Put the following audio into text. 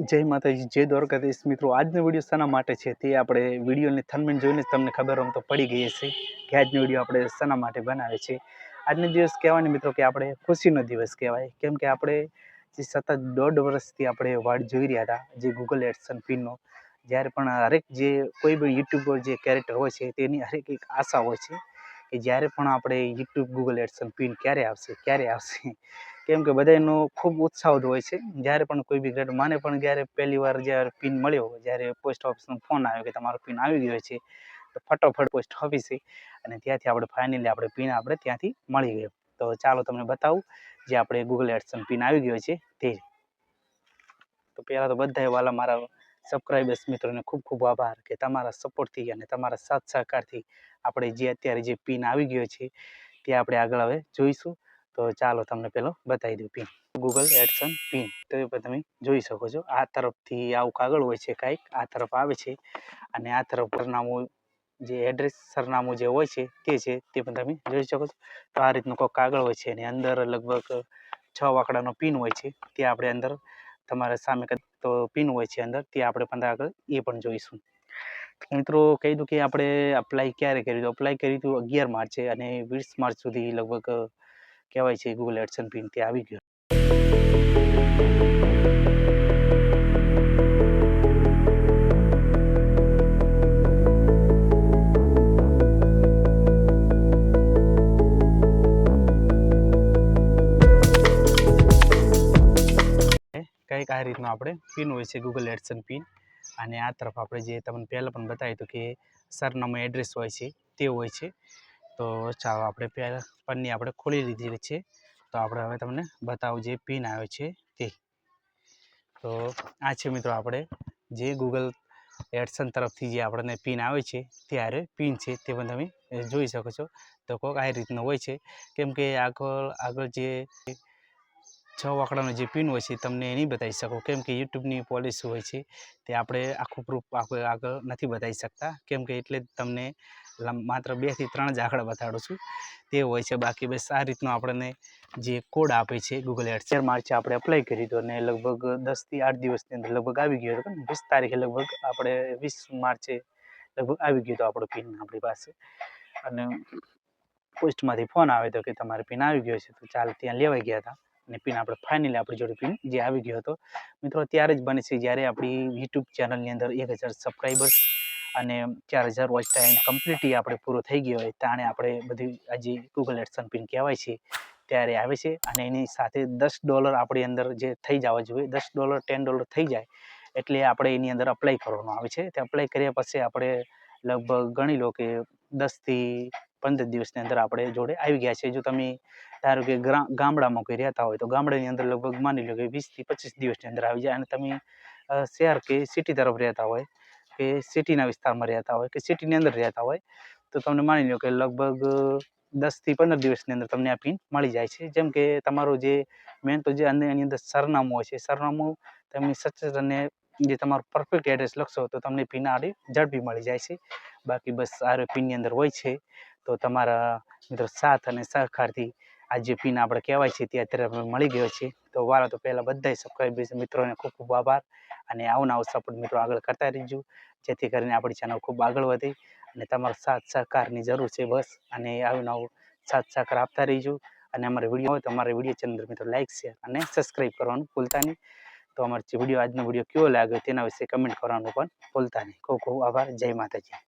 જય માતાજી, જય દ્વારકાધીશ. મિત્રો, આજનો વીડિયો શાના માટે છે તે આપણે વિડીયોની થનમેન જોઈને જ તમને ખબર આમ તો પડી ગઈ હશે કે આજનો વીડિયો આપણે શાના માટે બનાવે છે. આજનો દિવસ કહેવાય મિત્રો કે આપણે ખુશીનો દિવસ કહેવાય. કેમ કે આપણે જે સતત દોઢ વર્ષથી આપણે વાટ જોઈ રહ્યા હતા, જે ગૂગલ એડસન પિનનો જ્યારે પણ હરેક જે કોઈ બી યુટ્યુબર જે કેરેક્ટર હોય છે, તેની હરેક એક આશા હોય છે કે જ્યારે પણ આપણે યુટ્યુબ ગૂગલ એડસન પિન ક્યારે આવશે ક્યારે આવશે, કેમ કે બધાનો ખૂબ ઉત્સાહ હોય છે. જ્યારે પણ કોઈ બી ગ્રેડ માને પણ જ્યારે પહેલી વાર જ્યારે પિન મળ્યો, જ્યારે પોસ્ટ ઓફિસનો ફોન આવ્યો કે તમારો પિન આવી ગયો છે, તો ફટોફટ પોસ્ટ ઓફિસે અને ત્યાંથી આપણે ફાઇનલી આપણે પિન આપણે ત્યાંથી મળી ગયો. તો ચાલો તમને બતાવું, જે આપણે ગૂગલ એડસન પિન આવી ગયો છે તે. તો પહેલાં તો બધાએ વાલા મારા સબસ્ક્રાઈબર્સ મિત્રોને ખૂબ ખૂબ આભાર કે તમારા સપોર્ટથી અને તમારા સાથ સહકારથી આપણે જે અત્યારે જે પિન આવી ગયો છે, તે આપણે આગળ હવે જોઈશું. તો ચાલો તમને પેલો બતાવી દઉં પિન. Google એડસન pin. તો એ પણ તમે જોઈ શકો છો. આ તરફથી આવું કાગળ હોય છે કાંઈક. આ તરફ આવે છે અને આ તરફ સરનામું જે એડ્રેસ સરનામું જે હોય છે તે છે તે પણ તમે જોઈ શકો છો. તો આ રીતનું કોઈ કાગળ હોય છે એની અંદર લગભગ છ વાકડાનો પિન હોય છે. તે આપણે અંદર તમારે સામે તો પિન હોય છે અંદર તે આપણે પણ આગળ એ પણ જોઈશું. મિત્રો, કહી દઉં કે આપણે અપ્લાય ક્યારે કર્યું? હતું અપ્લાય કર્યું હતું અગિયાર માર્ચે અને વીસ માર્ચ સુધી લગભગ કહેવાય છે ગૂગલ એડસન પિન તે આવી ગયો. કંઈક આ રીતનું આપણે પિન હોય છે ગૂગલ એડસન પિન અને આ તરફ આપણે જે તમને પહેલાં પણ બતાવ્યું હતું કે સરનામું એડ્રેસ હોય છે, તે હોય છે. તો ચાલો આપણે પહેલાં પન્ની આપણે ખોલી લીધી છે. તો આપણે હવે તમને બતાવું જે પિન આવે છે તે. તો આ છે મિત્રો આપણે જે ગૂગલ એડસન તરફથી જે આપણને પિન આવે છે તે આરે પિન છે તે પણ તમે જોઈ શકો છો. તો કોઈક આ રીતનો હોય છે. કેમ કે આગળ આગળ જે છ વાકડાનો જે પિન હોય છે તમને એ નહીં બતાવી શકો. કેમ કે યુટ્યુબની પોલિસી હોય છે તે આપણે આખું પ્રૂફ આપણે આગળ નથી બતાવી શકતા. કેમ કે એટલે તમને માત્ર બેથી ત્રણ જ આંકડા બતાડું છું. તે હોય છે. બાકી બસ આ રીતનો આપણને જે કોડ આપે છે ગૂગલ એડ ચાર માર્ચે આપણે એપ્લાય કરી હતો અને લગભગ દસથી આઠ દિવસની અંદર લગભગ આવી ગયો હતો વીસ તારીખે લગભગ આપણે વીસ માર્ચે લગભગ આવી ગયો હતો આપણો પિન આપણી પાસે. અને પોસ્ટમાંથી ફોન આવ્યો તો કે તમારે પિન આવી ગયો છે તો ચાલ ત્યાં લેવાઈ ગયા હતા. અને પિન આપણે ફાઇનલી આપણી જોડે પિન જે આવી ગયો હતો. મિત્રો, ત્યારે જ બને છે જ્યારે આપણી યુટ્યુબ ચેનલની અંદર એક હજાર સબસ્ક્રાઈબર્સ અને ચાર હજાર વોચ ટાઈમ કમ્પ્લીટલી આપણે પૂરો થઈ ગયો હોય તાણે આપણે બધી આજે ગૂગલ એડસન પિન કહેવાય છે ત્યારે આવે છે અને એની સાથે દસ ડોલર આપણી અંદર જે થઈ જવા જોઈએ, દસ ડોલર ટેન ડોલર થઈ જાય એટલે આપણે એની અંદર અપ્લાય કરવાનું આવે છે. તે અપ્લાય કર્યા પછી આપણે લગભગ ગણી લો કે દસથી પંદર દિવસની અંદર આપણે જોડે આવી ગયા છે. જો તમે ધારો કે ગામડામાં કોઈ રહેતા હોય તો ગામડાની અંદર લગભગ માની લો કે વીસથી પચીસ દિવસની અંદર આવી જાય અને તમે શહેર કે સિટી તરફ રહેતા હોય કે સિટીના વિસ્તારમાં રહેતા હોય કે સિટીની અંદર રહેતા હોય તો તમને માની લો કે લગભગ દસથી પંદર દિવસની અંદર તમને આ પિન મળી જાય છે. જેમ કે તમારું જે મેન તો જે એની અંદર સરનામું હોય છે. સરનામું તમે સચેત અને જે તમારું પરફેક્ટ એડ્રેસ લખશો તો તમને પિન આડી ઝડપી મળી જાય છે. બાકી બસ આરો પિનની અંદર હોય છે. તો તમારા મિત્રો સાથ અને સહકારથી આ જે પિન આપણે કહેવાય છે, તે અત્યારે મળી ગયો છે તો વાળા તો પહેલાં બધા સબસ્ક્રાઈબર્સ મિત્રોને ખૂબ ખૂબ આભાર. અને આવું આવું સપોર્ટ મિત્રો આગળ કરતા રહેજો. જેથી કરીને આપણી ચેનલ ખૂબ આગળ વધે અને તમારો સાથ સહકારની જરૂર છે બસ. અને આવું નવું સાથ સહકાર આપતા રહીજો. અને અમારે વીડિયો હોય તો અમારા વીડિયો ચેનલ મિત્રો લાઈક શેર અને સબસ્ક્રાઈબ કરવાનું ભૂલતા નહીં. તો અમારો વીડિયો, આજનો વીડિયો કેવો લાગ્યો તેના વિશે કમેન્ટ કરવાનું પણ ભૂલતા નહીં. ખૂબ ખૂબ આભાર. જય માતાજી.